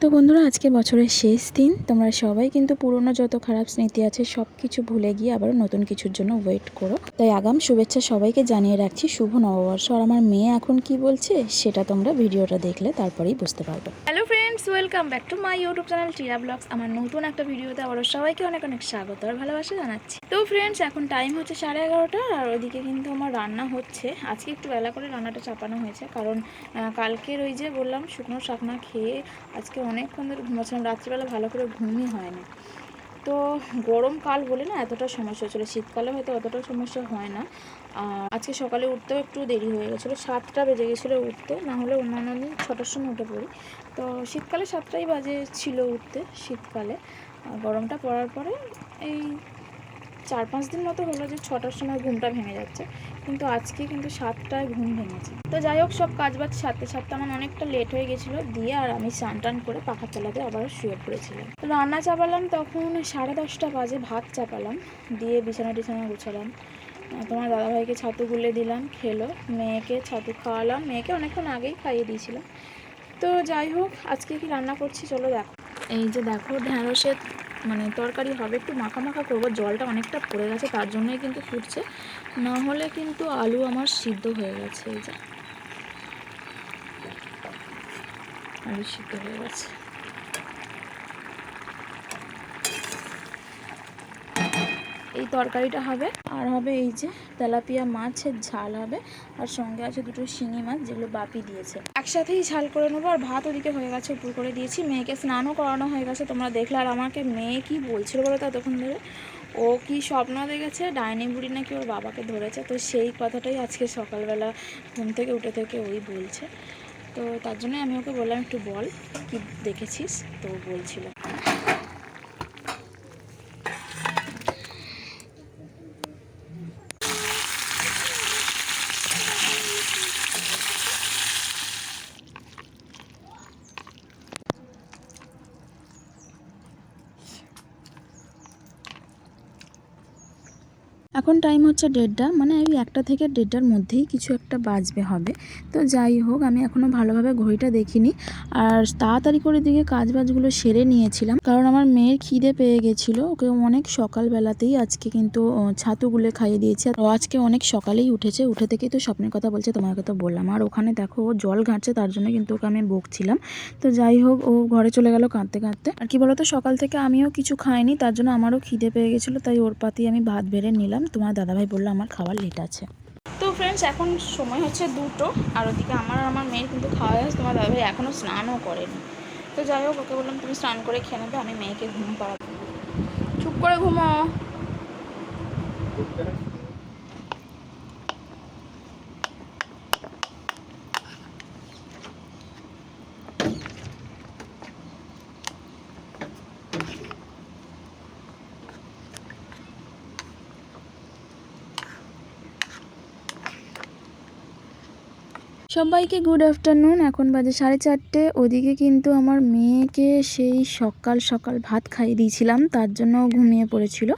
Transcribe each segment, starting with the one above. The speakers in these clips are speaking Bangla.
তো বন্ধুরা আজকে বছরের শেষ দিন। তোমরা সবাই কিন্তু পুরনো যত খারাপ স্মৃতি আছে সব কিছু ভুলে গিয়ে আবার নতুন কিছুর জন্য ওয়েট করো। তাই আগাম শুভেচ্ছা সবাইকে জানিয়ে রাখছি শুভ নববর্ষ। আর আমার মেয়ে এখন কি বলছে সেটা তোমরা ভিডিওটা দেখলে তারপরেই বুঝতে পারবে। Friends welcome back to my YouTube channel Tira vlogs আমার নতুন একটা ভিডিওতে আবারও সবাইকে অনেক অনেক স্বাগত আর ভালোবাসা জানাচ্ছি। তো ফ্রেন্ডস এখন টাইম হচ্ছে সাড়ে এগারোটা আর ওইদিকে কিন্তু আমার রান্না হচ্ছে। আজকে একটু বেলা করে রান্নাটা চাপানো হয়েছে কারণ কালকের ওই যে বললাম শুকনো শাকনা খেয়ে আজকে অনেকক্ষণ ধরে ঘুমাচ্ছিলাম। রাত্রিবেলা ভালো করে ঘুমই হয় না তো গরমকাল বলে না এতটা সমস্যা হচ্ছিল শীতকালে হয়তো অতটা সমস্যা হয় না। আজকে সকালে উঠতেও একটু দেরি হয়ে গেছিল। সাতটা বেজে গেছিল উঠতে, না হলে অন্যান্য দিন ছটার সময় উঠে পড়ি। তো শীতকালে সাতটাই বাজে ছিল উঠতে, শীতকালে। গরমটা পড়ার পরে এই চার পাঁচ দিন মতো হলো যে ছটার সময় ঘুমটা ভেঙে যাচ্ছে। কিন্তু আজকে কিন্তু সাতটায় ঘুম ভেঙেছে। তো যাই হোক, সব কাজ বাজ সারতে আমার অনেকটা লেট হয়ে গেছিল, দিয়ে আর আমি স্নান টান করে পাখা তলাতে আবার শুয়ে পড়েছিলাম। তো রান্না চাপালাম, তখন সাড়ে দশটা বাজে ভাত চাপালাম, দিয়ে বিছানা টিছানা গুছালাম। তোমার দাদাভাইকে ছাতু গুলে দিলাম, খেলো, মেয়েকে ছাতু খাওয়ালাম, মেয়েকে অনেকক্ষণ আগেই খাইয়ে দিয়েছিলাম। তো যাই হোক, আজকে কি রান্না করছি চলো দেখো। এই যে দেখো, ঢ্যাঁড়সের মানে তরকারি হবে, একটু মাখা মাখা করব, জলটা অনেকটা পড়ে গেছে, তার জন্যই কিন্তু ফুটছে। না হলে কিন্তু আলু আমার সিদ্ধ হয়ে গেছে, এই যে। আলু সিদ্ধ হয়ে গেছে। এই তরকারিটা হবে। আর হবে এই যে তেলাপিয়া মাছের ঝাল হবে। আর সঙ্গে আছে দুটো শিঙি মাছ যেগুলো বাপি দিয়েছে। একসাথেই ঝাল করে নেব। আর ভাত ওদিকে হয়ে গেছে, উপর করে দিয়েছি। মেয়েকে স্নানও করানো হয়ে গেছে। তোমরা দেখলে আর আমাকে মেয়ে কি বলছিল বলো তো তখন ধরে? ও কি স্বপ্ন দেখেছে? ডাইনি বুড়ি নাকি ওর বাবাকে ধরেছে? তো সেই কথাটাই আজকে সকালবেলা ঘুম থেকে উঠে থেকে ওই বলছে। তো তার জন্যই আমি ওকে বললাম, একটু বল, কি দেখেছিস? তো বলছিল। এখন টাইম হচ্ছে দেড়টা মানে ওই একটা থেকে দেড়টার মধ্যেই কিছু একটা বাজবে হবে। তো যাই হোক আমি এখনও ভালোভাবে ঘড়িটা দেখিনি। আর তাড়াতাড়ি করে দিকে কাজ বাজগুলো সেরে নিয়েছিলাম। কারণ আমার মেয়ের খিদে পেয়ে গেছিল। ওকে অনেক সকালবেলাতেই আজকে কিন্তু ও, ছাতু গুলে খাইয়ে দিয়েছি। আর আজকে অনেক সকালেই উঠেছে। উঠে থেকেই তো স্বপ্নের কথা বলছে তোমাকে তো বললাম। আর ওখানে দেখো ও জল ঘাঁটছে তার জন্য কিন্তু ওকে আমি বকছিলাম। তো যাই হোক ও ঘরে চলে গেল কাঁদতে কাঁদতে। আর কি বলতো সকাল থেকে আমিও কিছু খাইনি তার জন্য আমারও খিদে পেয়ে গেছিল। তাই ওর পাতি আমি ভাত বেড়ে নিলাম। তোমার দাদাভাই বলল আমার খাবার লেট আছে। তো ফ্রেন্ডস এখন সময় হচ্ছে দুটো। আর ওদিকে আমার আমার মেয়ের কিন্তু খাওয়া হয়েছে। তোমার দাদাভাই এখনও স্নানও করেনি। তো যাই হোক, ওকে বললাম, তুমি স্নান করে খেয়ে নেবে, আমি মেয়েকে ঘুম পাড়াবো চুপ করে ঘুমাও। সবাইকে গুড আফটারনুন এখন বাজে সাড়ে চারটে। ওদিকে কিন্তু আমার মেয়েকে সেই সকাল সকাল ভাত খাইয়ে দিয়েছিলাম, তার জন্য ঘুমিয়ে পড়েছিল।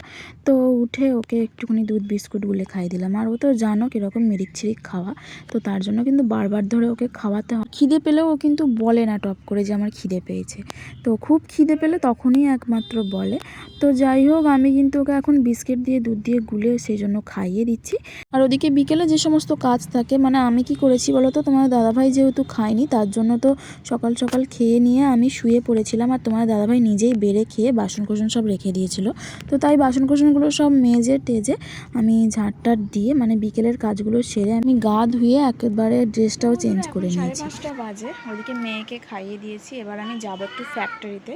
তো উঠে ওকে একটুখানি দুধ বিস্কুট গুলে খাইয়ে দিলাম। আর ও তো জানো কীরকম মিরিক ছিরিক খাওয়া, তো তার জন্য কিন্তু বারবার ধরে ওকে খাওয়াতে হয়। খিদে পেলেও ও কিন্তু বলে না টপ করে যে আমার খিদে পেয়েছে। তো খুব খিদে পেলে তখনই একমাত্র বলে। তো যাই হোক, আমি কিন্তু ওকে এখন বিস্কিট দিয়ে, দুধ দিয়ে গুলে সেই জন্য খাইয়ে দিচ্ছি। আর ওদিকে বিকেলে যে সমস্ত কাজ থাকে মানে আমি কি করেছি বলো তো? তোমার দাদাভাই যেহেতু খায়নি, তার জন্য তো সকাল সকাল খেয়ে নিয়ে আমি শুয়ে পড়েছিলাম। আর তোমার দাদাভাই নিজেই বেড়ে খেয়ে বাসন কোসন সব রেখে দিয়েছিল। তো তাই বাসন কোসনগুলো সব মেজে টেজে আমি ঝাঁটটাট দিয়ে মানে বিকেলের কাজগুলো সেরে আমি গা ধুয়ে একেবারে ড্রেসটাও চেঞ্জ করে নিয়েছি। পাঁচটা বাজে ওদিকে মেয়েকে খাইয়ে দিয়েছি এবার আমি যাব একটু ফ্যাক্টরিতে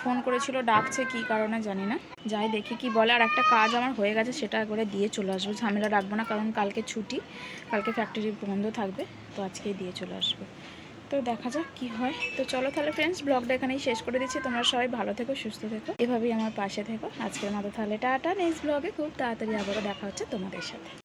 ফোন করেছিল ডাকছে কি কারণে জানি না। যাই দেখি কি বলে আর একটা কাজ আমার হয়ে গেছে সেটা করে দিয়ে চলে আসব। ঝামেলা রাখব না কারণ কালকে ছুটি কালকে ফ্যাক্টরি বন্ধ থাকবে তো আজকেই দিয়ে চলে আসব। তো দেখা যাক কি হয়। তো চলো তাহলে ফ্রেন্ডস ব্লগটা এখানেই শেষ করে দিচ্ছি। তোমরা সবাই ভালো থেকো, সুস্থ থেকো। এভাবেই আমার পাশে থেকো। আজকের মতো তাহলে টাটা নেক্সট ব্লগে খুব তাড়াতাড়ি আবারও দেখা হচ্ছে তোমাদের সাথে।